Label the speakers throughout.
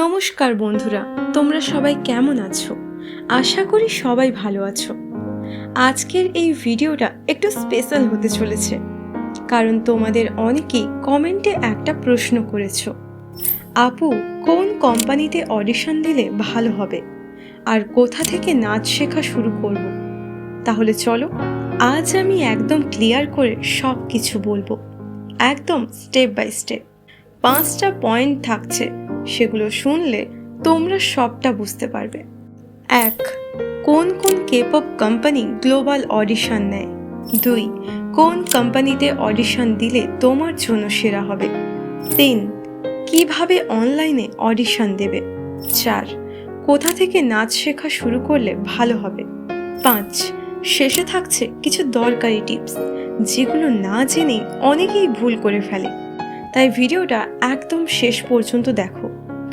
Speaker 1: নমস্কার বন্ধুরা, তোমরা সবাই কেমন আছো? আশা করি সবাই ভালো আছো। আজকের এই ভিডিওটা একটু স্পেশাল হতে চলেছে, কারণ তোমাদের অনেকেই কমেন্টে একটা প্রশ্ন করেছ। আপু, কোন কোম্পানিতে অডিশন দিলে ভালো হবে? আর কোথা থেকে নাচ শেখা শুরু করব? তাহলে চলো, আজ আমি একদম ক্লিয়ার করে সব কিছু বলব। একদম স্টেপ বাই স্টেপ পাঁচটা পয়েন্ট থাকছে সেগুলো শুনলে তোমরা সবটা বুঝতে পারবে। এক, কোন কোন কেপপ কোম্পানি গ্লোবাল অডিশন নেয়? দুই, কোন কোম্পানিতে অডিশন দিলে তোমার জন্য সেরা হবে? তিন, কীভাবে অনলাইনে অডিশন দেবে? চার, কোথা থেকে নাচ শেখা শুরু করলে ভালো হবে? পাঁচ, শেষে থাকছে কিছু দরকারি টিপস যেগুলো না জেনেই অনেকেই ভুল করে ফেলে। তাই ভিডিওটা একদম শেষ পর্যন্ত দেখো।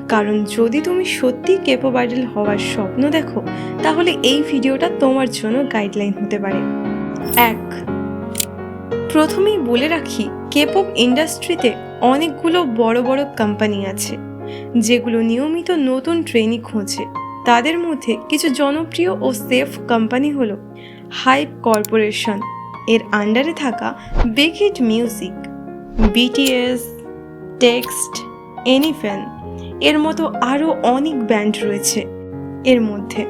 Speaker 1: কারণ যদি তুমি সত্যি কেপো আইডল হওয়ার স্বপ্ন দেখো, তাহলে এই ভিডিওটা তোমার জন্য গাইডলাইন হতে পারে। এক, প্রথমেই বলে রাখি কেপপ ইন্ডাস্ট্রিতে অনেকগুলো বড় বড় কোম্পানি আছে, যেগুলো নিয়মিত নতুন ট্রেনি খোঁজে। তাদের মধ্যে কিছু জনপ্রিয় ও সেফ কোম্পানি হলো হাইপ কর্পোরেশন এর আন্ডারে থাকা Big Hit music BTS TXT ENHYPEN এর মতো আরও অনেক ব্যান্ড রয়েছে। এর মধ্যে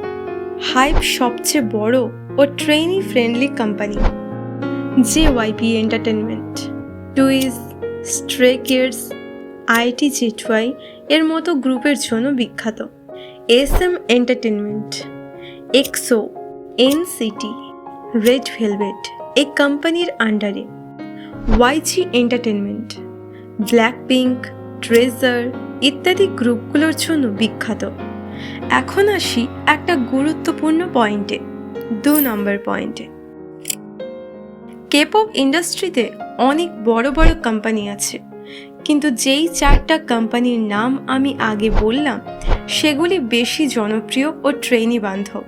Speaker 1: হাইপ সবচেয়ে বড় ও trainee friendly company J YP entertainment Twice Stray Kids ITZY এর মতো গ্রুপের জন্য বিখ্যাত। S M entertainment EXO NCT Red Velvet এই কোম্পানির আন্ডারে YG entertainment black pink Treasure ইত্যাদি গ্রুপগুলোর জন্য বিখ্যাত। এখন আসি একটা গুরুত্বপূর্ণ পয়েন্টে, দু নম্বর পয়েন্টে। কেপপ ইন্ডাস্ট্রিতে অনেক বড় বড় কোম্পানি আছে, কিন্তু যেই চারটা কোম্পানির নাম আমি আগে বললাম, সেগুলি বেশি জনপ্রিয় ও ট্রেনি বান্ধব।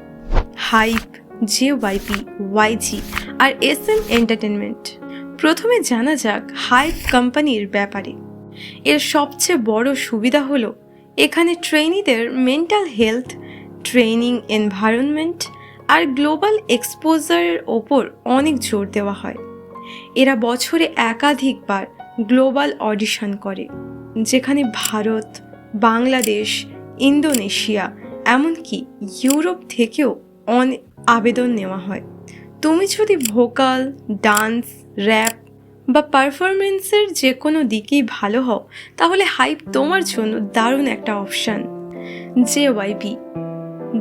Speaker 1: হাইপ জে ওয়াইপি ওয়াইজি আর এস এম এন্টারটেনমেন্ট প্রথমে জানা যাক হাইপ কোম্পানির ব্যাপারে। এর সবচেয়ে বড় সুবিধা হলো, এখানে ট্রেনিদের মেন্টাল হেলথ ট্রেনিং এনভায়রনমেন্ট আর গ্লোবাল এক্সপোজারের ওপর অনেক জোর দেওয়া হয়। এরা বছরে একাধিকবার গ্লোবাল অডিশন করে, যেখানে ভারত, বাংলাদেশ, ইন্দোনেশিয়া, এমনকি ইউরোপ থেকেও অনেক আবেদন নেওয়া হয়। তুমি যদি ভোকাল, ডান্স, র্যাপ বা পারফরমেন্সের যে কোনো দিকেই ভালো হও, তাহলে হাইপ তোমার জন্য দারুণ একটা option J YP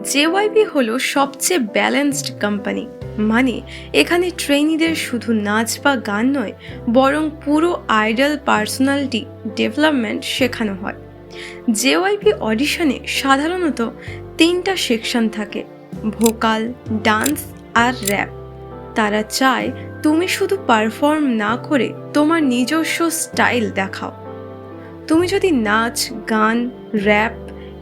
Speaker 1: J YP হলো সবচেয়ে ব্যালেন্সড কোম্পানি মানে এখানে ট্রেনিদের শুধু নাচ বা গান নয়, বরং পুরো আইডল পার্সোনালিটি ডেভেলপমেন্ট শেখানো হয়। জে জেওয়াইপি অডিশনে সাধারণত তিনটা সেকশন থাকে ভোকাল ডান্স আর র্যাপ তারা চায় তুমি শুধু পারফর্ম না করে তোমার নিজস্ব স্টাইল দেখাও। তুমি যদি নাচ, গান র্যাপ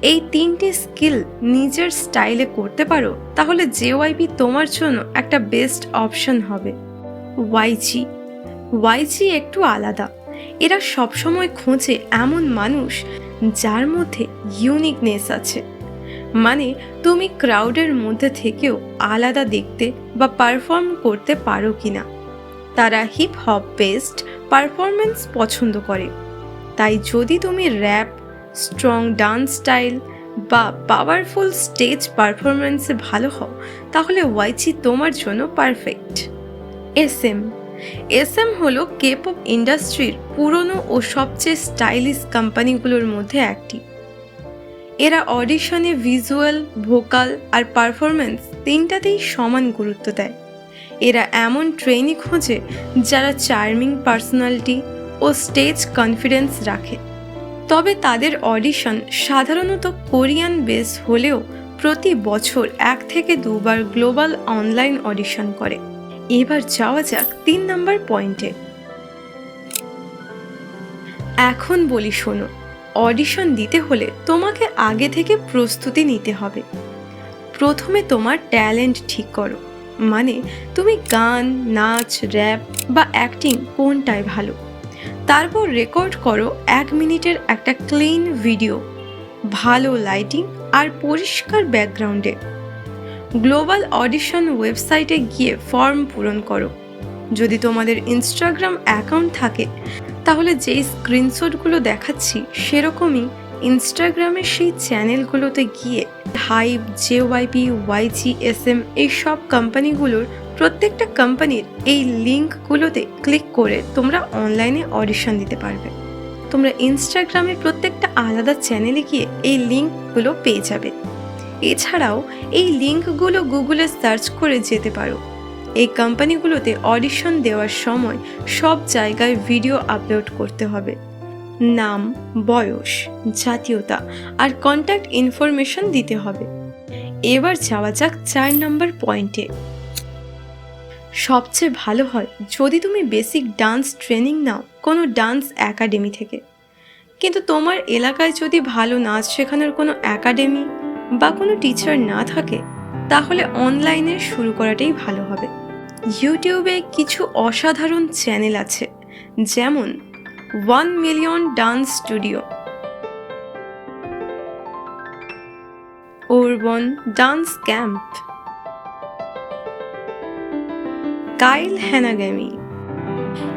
Speaker 1: এই তিনটে স্কিল নিজের স্টাইলে করতে পারো, তাহলে জেওয়াইপি তোমার জন্য একটা বেস্ট অপশন হবে। ওয়াইজি ওয়াইজি একটু আলাদা। এরা সবসময় খোঁজে এমন মানুষ যার মধ্যে ইউনিকনেস আছে। মানে তুমি ক্রাউডের মধ্যে থেকেও আলাদা দেখতে বা পারফর্ম করতে পারো কি না তারা হিপ হপ বেসড পারফরমেন্স পছন্দ করে। তাই যদি তুমি র্যাপ স্ট্রং ডান্স স্টাইল বা পাওয়ারফুল স্টেজ পারফরমেন্সে ভালো হও, তাহলে ওয়াইচি তোমার জন্য perfect S M S M হলো কেপপ ইন্ডাস্ট্রির পুরনো ও সবচেয়ে স্টাইলিশ কোম্পানিগুলোর মধ্যে একটি। এরা অডিশনে ভিজুয়াল, ভোকাল আর পারফরমেন্স তিনটাতেই সমান গুরুত্ব দেয়। এরা এমন ট্রেনিং খোঁজে যারা চার্মিং পার্সোনালিটি ও স্টেজ কনফিডেন্স রাখে। তবে তাদের অডিশন সাধারণত কোরিয়ান বেস হলেও প্রতি বছর এক থেকে দুবার গ্লোবাল অনলাইন অডিশন করে। এবার যাওয়া যাক তিন নম্বর পয়েন্টে। এখন বলি শোনো অডিশন দিতে হলে তোমাকে আগে থেকে প্রস্তুতি নিতে হবে। প্রথমে তোমার ট্যালেন্ট ঠিক করো। মানে তুমি গান, নাচ, র্যাপ বা অ্যাক্টিং কোনটায় ভালো? তারপর রেকর্ড করো এক মিনিটের একটা ক্লিন ভিডিও, ভালো লাইটিং আর পরিষ্কার ব্যাকগ্রাউন্ডে। গ্লোবাল অডিশন ওয়েবসাইটে গিয়ে ফর্ম পূরণ করো। যদি তোমাদের ইনস্টাগ্রাম অ্যাকাউন্ট থাকে তাহলে যেই স্ক্রিনশটগুলো দেখাচ্ছি, সেরকমই ইনস্টাগ্রামের সেই চ্যানেলগুলোতে গিয়ে Hybe JYP YG S M এই সব কোম্পানিগুলোর প্রত্যেকটা কোম্পানির এই লিঙ্কগুলোতে ক্লিক করে তোমরা অনলাইনে অডিশন দিতে পারবে। তোমরা ইনস্টাগ্রামের প্রত্যেকটা আলাদা চ্যানেলে গিয়ে এই লিঙ্কগুলো পেয়ে যাবে। এছাড়াও এই লিঙ্কগুলো গুগলে সার্চ করে যেতে পারো। এই কোম্পানিগুলোতে অডিশন দেওয়ার সময় সব জায়গায় ভিডিও আপলোড করতে হবে। নাম, বয়স, জাতীয়তা আর কন্ট্যাক্ট ইনফরমেশন দিতে হবে। এবার যাওয়া যাক চার নম্বর পয়েন্টে সবচেয়ে ভালো হয় যদি তুমি বেসিক ডান্স ট্রেনিং নাও কোনো ডান্স একাডেমি থেকে। কিন্তু তোমার এলাকায় যদি ভালো নাচ শেখানোর কোনো একাডেমি বা কোনো টিচার না থাকে, তাহলে অনলাইনে শুরু করাটাই ভালো হবে। ইউটিউবে কিছু অসাধারণ চ্যানেল আছে, যেমন one million dance studio, urban dance camp, Kyle Hanagami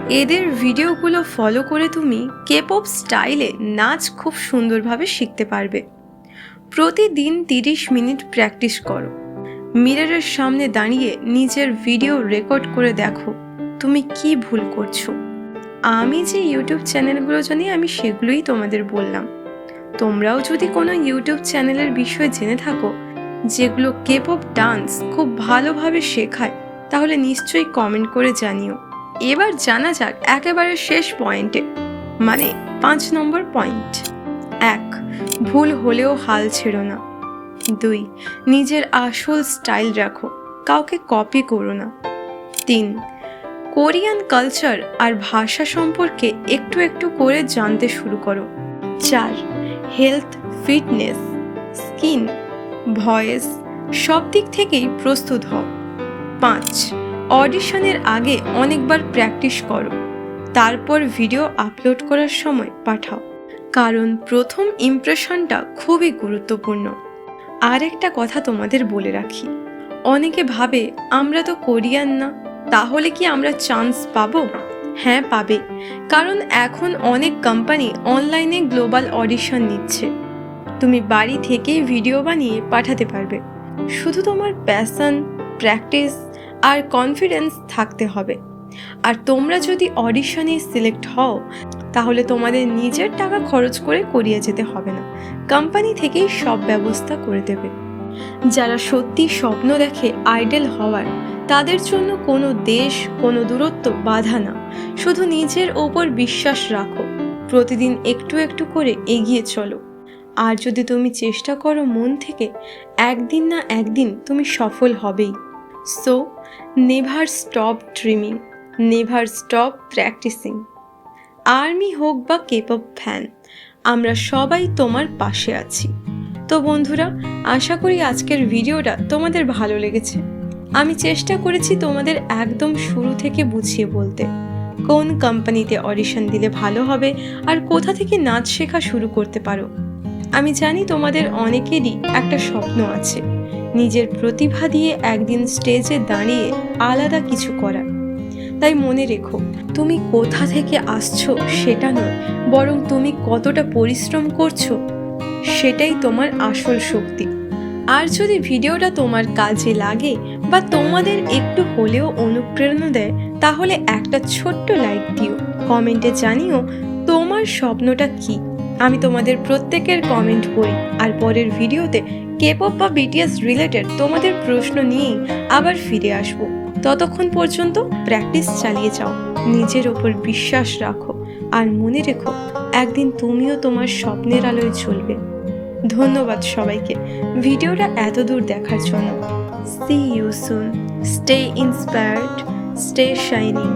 Speaker 1: এদের ভিডিওগুলো ফলো করে তুমি কেপপ স্টাইলে নাচ খুব সুন্দরভাবে শিখতে পারবে। প্রতিদিন তিরিশ মিনিট প্র্যাকটিস করো। মিররের সামনে দাঁড়িয়ে নিজের ভিডিও রেকর্ড করে দেখো, তুমি কি ভুল করছ? আমি যে ইউটিউব চ্যানেলগুলো জানি, আমি সেগুলোই তোমাদের বললাম। তোমরাও যদি কোনো ইউটিউব চ্যানেলের বিষয়ে জেনে থাকো, যেগুলো কেপপ ডান্স খুব ভালোভাবে শেখায়, তাহলে নিশ্চয়ই কমেন্ট করে জানিও। এবার জানা যাক একেবারে শেষ পয়েন্টে মানে পাঁচ নম্বর পয়েন্ট এক, ভুল হলেও হাল ছেড়ো না। দুই, নিজের আসল স্টাইল রাখো, কাউকে কপি করো না। তিন, কোরিয়ান কালচার আর ভাষা সম্পর্কে একটু একটু করে জানতে শুরু করো। চার, হেলথ, ফিটনেস, স্কিন, ভয়েস, সব দিক থেকেই প্রস্তুত হও। পাঁচ, অডিশনের আগে অনেকবার প্র্যাকটিস করো, তারপর ভিডিও আপলোড করার সময় পাঠাও। কারণ প্রথম ইমপ্রেশনটা খুবই গুরুত্বপূর্ণ। আর একটা কথা তোমাদের বলে রাখি। অনেকে ভাবে, আমরা তো কোরিয়ান না, তাহলে কি আমরা চান্স পাবো? হ্যাঁ পাবে। কারণ এখন অনেক কোম্পানি অনলাইনে গ্লোবাল অডিশন নিচ্ছে। তুমি বাড়ি থেকেই ভিডিও বানিয়ে পাঠাতে পারবে। শুধু তোমার প্যাশন প্র্যাকটিস আর কনফিডেন্স থাকতে হবে। আর তোমরা যদি অডিশনে সিলেক্ট হও তাহলে তোমাদের নিজের টাকা খরচ করে করিয়ে যেতে হবে না। কোম্পানি থেকেই সব ব্যবস্থা করে দেবে। যারা সত্যি স্বপ্ন দেখে আইডল হওয়ার, তাদের জন্য কোনো দেশ, কোনো দূরত্ব বাধা না। শুধু নিজের ওপর বিশ্বাস রাখো। প্রতিদিন একটু একটু করে এগিয়ে চলো। আর যদি তুমি চেষ্টা করো মন থেকে, একদিন না একদিন তুমি সফল হবেই। So never stop dreaming never stop practising army হোক বা কেপপ ফ্যান আমরা সবাই তোমার পাশে আছি। তো বন্ধুরা, আশা করি আজকের ভিডিওটা তোমাদের ভালো লেগেছে। আমি চেষ্টা করেছি তোমাদের একদম শুরু থেকে বুঝিয়ে বলতে। কোন কোম্পানিতে অডিশন দিলে ভালো হবে আর কোথা থেকে নাচ শেখা শুরু করতে পারো? আমি জানি তোমাদের অনেকেরই একটা স্বপ্ন আছে। নিজের প্রতিভা দিয়ে একদিন স্টেজে দাঁড়িয়ে আলাদা কিছু করা তাই মনে রেখো, তুমি কোথা থেকে আসছো সেটা নয়, বরং তুমি কতটা পরিশ্রম করছ সেটাই তোমার আসল শক্তি। আর যদি ভিডিওটা তোমার কাজে লাগে বা তোমাদের একটু হলেও অনুপ্রেরণা দেয়, তাহলে একটা ছোট্ট লাইক দিও, কমেন্টে জানিও তোমার স্বপ্নটা কি। আমি তোমাদের প্রত্যেকের কমেন্ট পড়ি, আর পরের ভিডিওতে কেপপ বা বিটিএস রিলেটেড তোমাদের প্রশ্ন নিয়েই আবার ফিরে আসব। ততক্ষণ পর্যন্ত প্র্যাকটিস চালিয়ে যাও। নিজের ওপর বিশ্বাস রাখো আর মনে রেখো, একদিন তুমিও তোমার স্বপ্নের আলোয় চলবে ধন্যবাদ সবাইকে। ভিডিওটা এত দূর দেখার জন্য। See you soon stay inspired stay shining